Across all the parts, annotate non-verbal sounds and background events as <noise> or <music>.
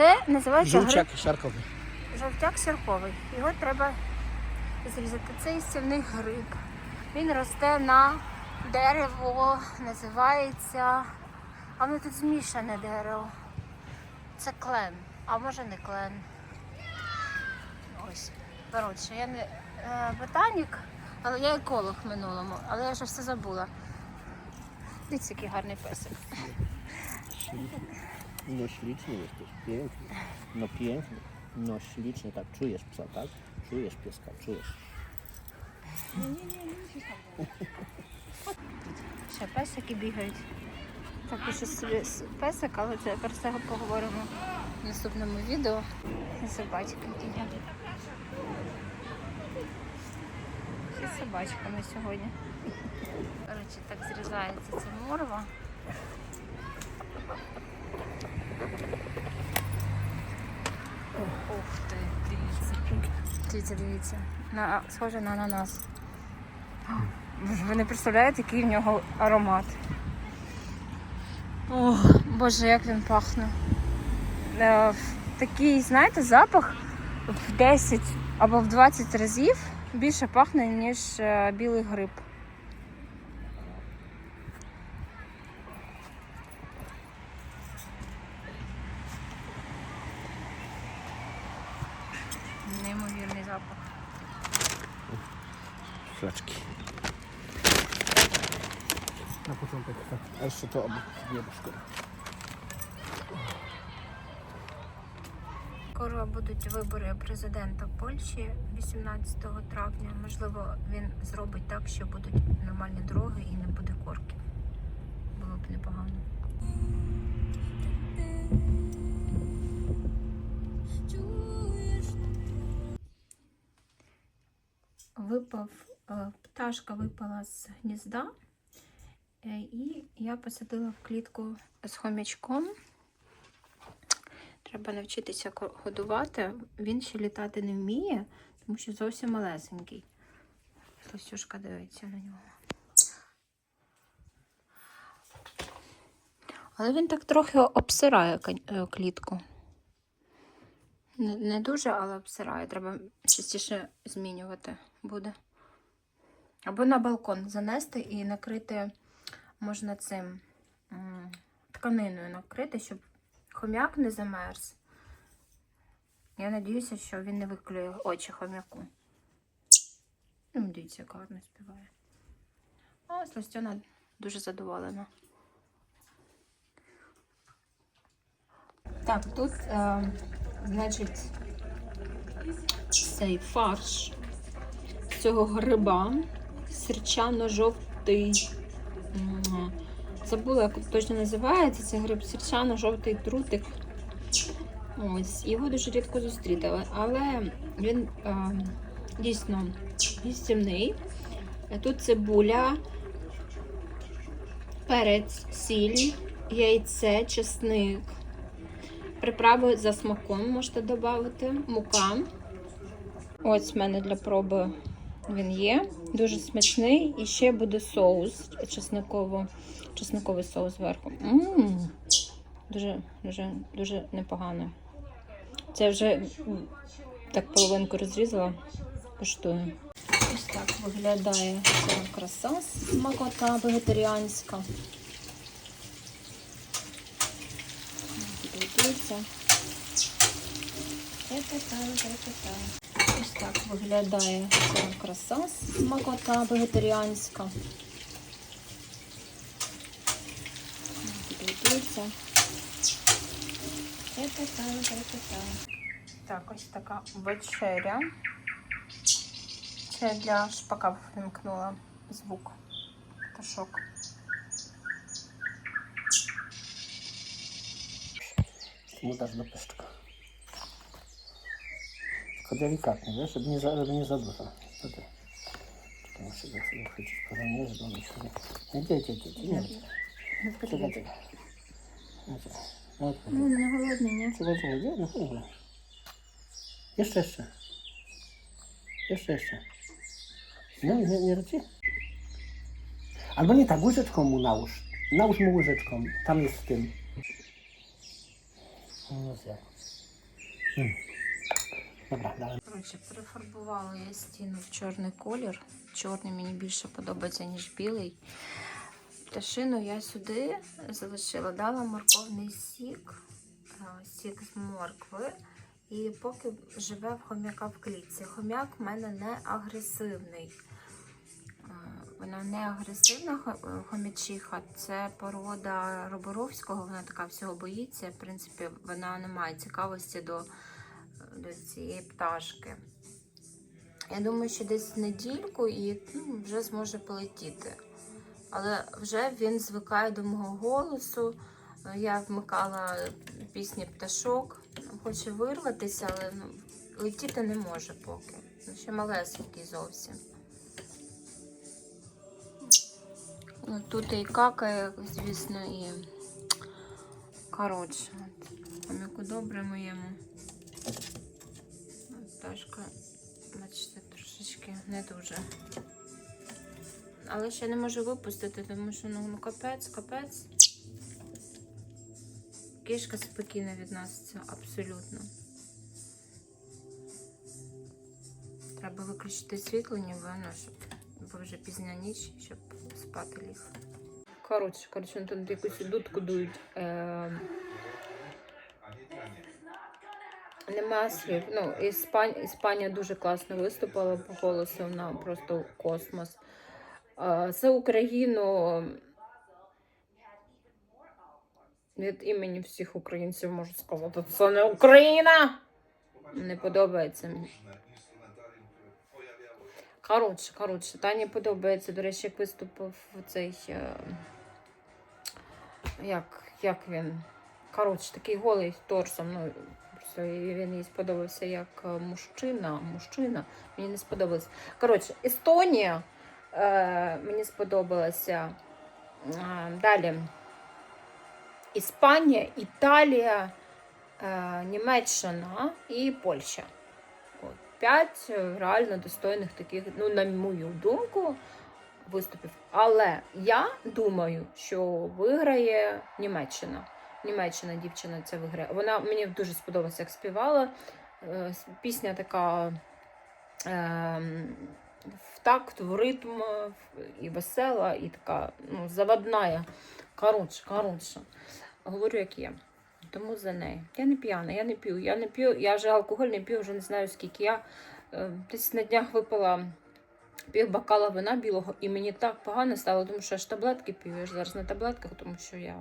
Це називається szarkowy. гриб жовтяк сірковий. Його треба зрізати. Це істівний гриб. Він росте на дерево, називається. А воно тут змішане дерево. Це клен, а може не клен. Ось. Коротше, я не е, ботанік, але я еколог в минулому, але я вже все забула. Дивіться, який гарний песик. No śliczny jesteś, piękny. No piękny. No śliczny, tak czujesz psa, tak? Czujesz pieska, czujesz. Ще песики бігають. Так, ще собі песик, але це про це поговоримо в наступному відео. Собачки. Всі з собачками сьогодні. Коротше, так зрізається ця морва. Ух ти, дивіться. Дивіться, дивіться. На, схоже на ананас. <gasps> Ви не представляєте, який в нього аромат. О, Боже, як він пахне. Е, Такий, знаєте, запах в 10 або в 20 разів більше пахне, ніж е, білий гриб. Неймовірний запах. Flaczki. Na początek tak. A jeszcze to obok nie szkoda. Скоро будуть вибори президента Польщі 18 травня. Можливо, він зробить так, що будуть нормальні дороги і не буде корків. Було б непогано. Випав, пташка випала з гнізда, е, і я посадила в клітку з хомячком. Треба навчитися годувати. Він ще літати не вміє, тому що зовсім малесенький. Лосюшка дивиться на нього. Але він так трохи обсирає е, клітку. Не дуже, але обсирає. Треба частіше змінювати буде. Або на балкон занести і накрити можна цим тканиною накрити, щоб хом'як не замерз. Я надіюся, що він не виклює очі хом'яку. Ну, дивіться, як гарно співає. А ось дуже задоволена. Так, тут, е, значить, цей фарш цього гриба сірчано-жовтий. Забула, як точно називається. Це гриб сірчано-жовтий трутик. Ось, його дуже рідко зустріли, але він е, дійсно їстівний. Тут цибуля, перець, сіль, яйце, чесник. Приправи за смаком можете додати, мука. Ось в мене для проби він є. Дуже смачний. І ще буде соус чесниково, чесниковий соус зверху. М, Дуже, дуже, дуже непогано. Це вже так половинку розрізала, коштую. Ось так виглядає ця краса смакота вегетаріанська. Дивіться. Та-та-та-та-та-та. Ось так виглядає ця краса смакота вегетаріанська. Дивіться. Та-та-та-та-та-та. Так, ось така вечеря. Це для шпака вимкнула звук. Пташок. Mu dasz do pyszczka. Tylko delikatnie, wiesz, żeby nie za, żeby nie za dużo. Wtedy. Czekaj, muszę go sobie uchwycić porządnie, żeby on się nie... Gdzie, gdzie, gdzie, nie wiem. Czekaj, czekaj. No, no, no nie? Czekaj, no, czekaj. Jeszcze, jeszcze. Jeszcze, jeszcze. No, nie, nie roci? Albo nie tak, łyżeczką mu nałóż. Nałóż mu łyżeczką. Tam jest w tym. No. Hmm. Коротше, перефарбувала я стіну в чорний колір. Чорний мені більше подобається, ніж білий. Пташину я сюди залишила, дала морковний сік, е, сік з моркви. І поки живе в хом'яка в клітці. Хом'як в мене не агресивний. Е, Вона не агресивна е, хомячиха, це порода Роборовського, вона така всього боїться. В принципі, вона не має цікавості до до цієї пташки. Я думаю, що десь недільку і ну, вже зможе полетіти. Але вже він звикає до мого голосу. Я вмикала пісні пташок, хоче вирватися, але ну, летіти не може поки. Ну, ще малесенький зовсім. Ну, Тут і какає, звісно, і коротше, от, добре моєму. Пташка, бачите, трошечки не дуже. Але ще не можу випустити, тому що ну, ну капець, капець. Кішка спокійно відноситься, абсолютно. Треба виключити освітлення, воно, щоб бо вже пізня ніч, щоб спати ліг. Коротше, коротше, тут якусь дудку дують. Е- Нема слів. Ну, Іспан... Іспанія дуже класно виступила по голосу, вона просто космос. За Україну від імені всіх українців можу сказати, це не Україна! Не подобається. Коротше, коротше, Тані подобається. До речі, як виступив цей. е, Як, як він? Коротше, такий голий торсом. Ну, просто і він їй сподобався як е, мужчина. Мужчина. Мені не сподобалось. Коротше, Естонія е, мені сподобалася. Е, далі. Іспанія, Італія, е, Німеччина і Польща. От, п'ять реально достойних таких, ну, на мою думку, виступів. Але я думаю, що виграє Німеччина. Німеччина дівчина це виграє. Вона мені дуже сподобалася, як співала. Е, Пісня така е, в такт, в ритм, е, і весела, і така ну, заводна. Коротше, коротше. Говорю, як є. Тому за неї. Я не п'яна, я не п'ю. Я не п'ю, я вже алкоголь не п'ю, вже не знаю скільки. Я е, десь на днях випила пів бокала вина білого, і мені так погано стало, тому що я ж таблетки п'ю. Я ж зараз на таблетках, тому що я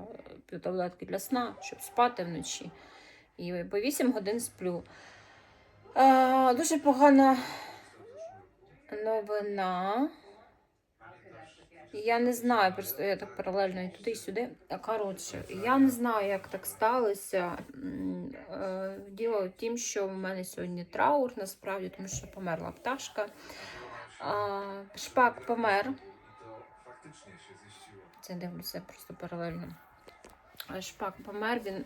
п'ю таблетки для сна, щоб спати вночі. І по 8 годин сплю. Е, дуже погана новина. Я не знаю, просто я так паралельно і туди, і сюди. Коротше, я не знаю, як так сталося. Е, Діло в тім, що в мене сьогодні траур, насправді, тому що померла пташка. Шпак помер. Це дивлюся просто паралельно. Шпак помер. Він,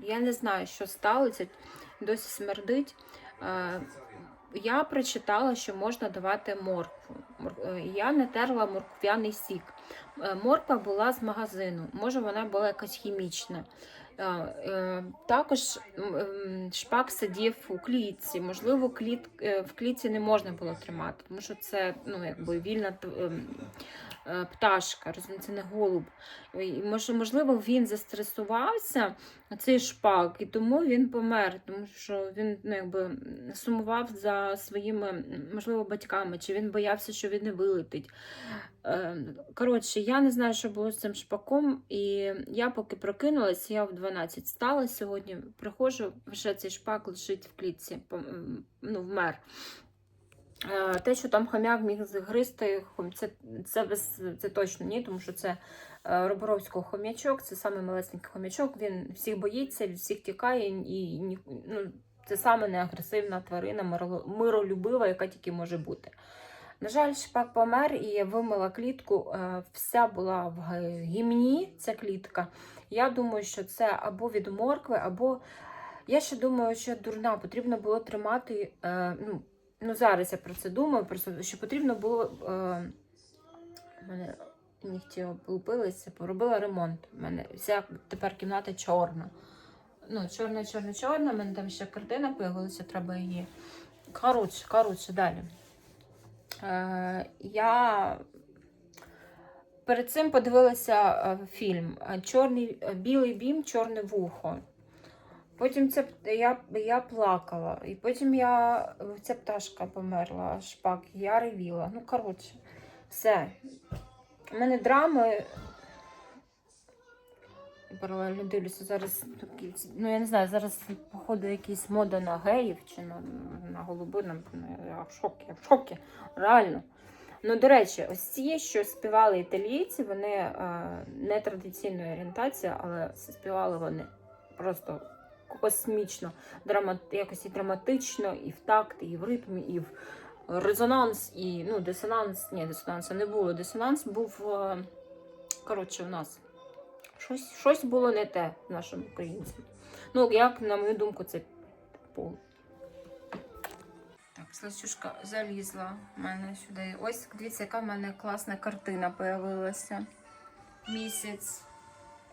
я не знаю, що сталося, досі смердить. Я прочитала, що можна давати моркву. Е, Я не терла морквяний сік. Е, Морква була з магазину, може вона була якась хімічна. Е, е, Також шпак сидів у клітці. Можливо, кліт, е, в клітці не можна було тримати, тому що це ну, якби вільна ем, пташка, розумієте, це не голуб. І, можливо, він застресувався, цей шпак, і тому він помер, тому що він ну, якби сумував за своїми, можливо, батьками, чи він боявся, що він не вилетить. Е, Коротше, я не знаю, що було з цим шпаком, і я поки прокинулась, я в 12 стала сьогодні, приходжу, вже цей шпак лежить в клітці, ну, вмер. Е, Те, що там хомяк міг загризти, це, це, це точно ні, тому що це е, Роборовського хомячок, це саме малесенький хомячок, він всіх боїться, всіх тікає, і ну, це саме неагресивна тварина, миролюбива, яка тільки може бути. На жаль, шпак помер і я вимила клітку. е, Вся була в гімні, ця клітка. Я думаю, що це або від моркви, або я ще думаю, що дурна, потрібно було тримати. Ну, ну зараз я про це думаю, просто що потрібно було. Е, мене нігті облупилися, поробила ремонт. У мене вся тепер кімната чорна. ну, чорне, чорне, чорне. У мене там ще картина появилася, треба її. Коротше, коротше, далі. Е, я перед цим подивилася е, фільм е, Чорний, е, Білий бім, чорне вухо. Потім п- я, я плакала, і потім я, ця пташка померла, шпак, я ревіла. Ну, коротше, все. У мене драми. Паралельно дивлюся зараз. Ну, я не знаю, зараз, походу, якісь мода на геїв чи на, на голубинам. Ну, Я в шокі, я в шокі. Реально. Ну, до речі, ось ці, що співали італійці, вони е, не традиційної орієнтації, але співали вони просто космічно, драма, якось і драматично, і в такт, і в ритмі, і в резонанс, і ну, дисонанс. Ні, дисонансу не було. Дисонанс був, е, коротше, у нас. Щось, щось було не те нашим українцям. Ну, як, на мою думку, це пол. Так, Сласюшка залізла в мене сюди. Ось дивіться, яка в мене класна картина появилася. Місяць.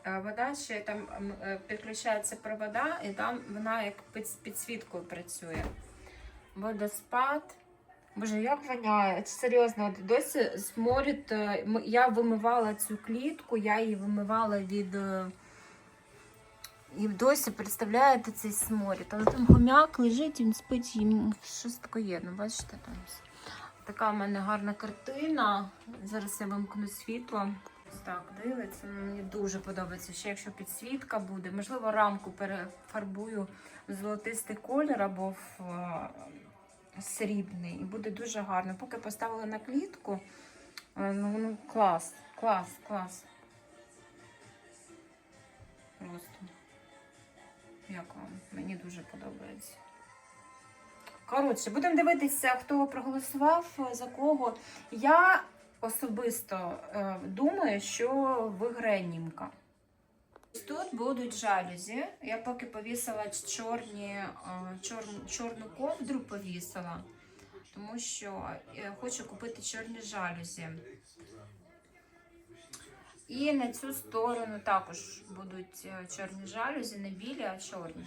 Е, Вода ще там е, підключається провода, і там вона як під підсвіткою працює. Водоспад. Боже, як воняє? Серйозно, досі сморід. е, Я вимивала цю клітку, я її вимивала від. І досі представляєте цей сморід. Але там хомяк лежить, він спить, їм щось таке є. Ну, бачите, там така в мене гарна картина. Зараз я вимкну світло. Ось Так, дивиться. ну, Мені дуже подобається. Ще якщо підсвітка буде, можливо, рамку перефарбую в золотистий колір або в е, срібний. І буде дуже гарно. Поки поставила на клітку, е, ну, ну клас, клас, клас. Просто. Як вам? Мені дуже подобається. Коротше, будемо дивитися, хто проголосував за кого. Я особисто е, думаю, що виграє німка. Тут будуть жалюзі. Я поки повісила чорні, е, чор, чорну ковдру повісила, тому що е, хочу купити чорні жалюзі. І на цю сторону також будуть чорні жалюзі, не білі, а чорні.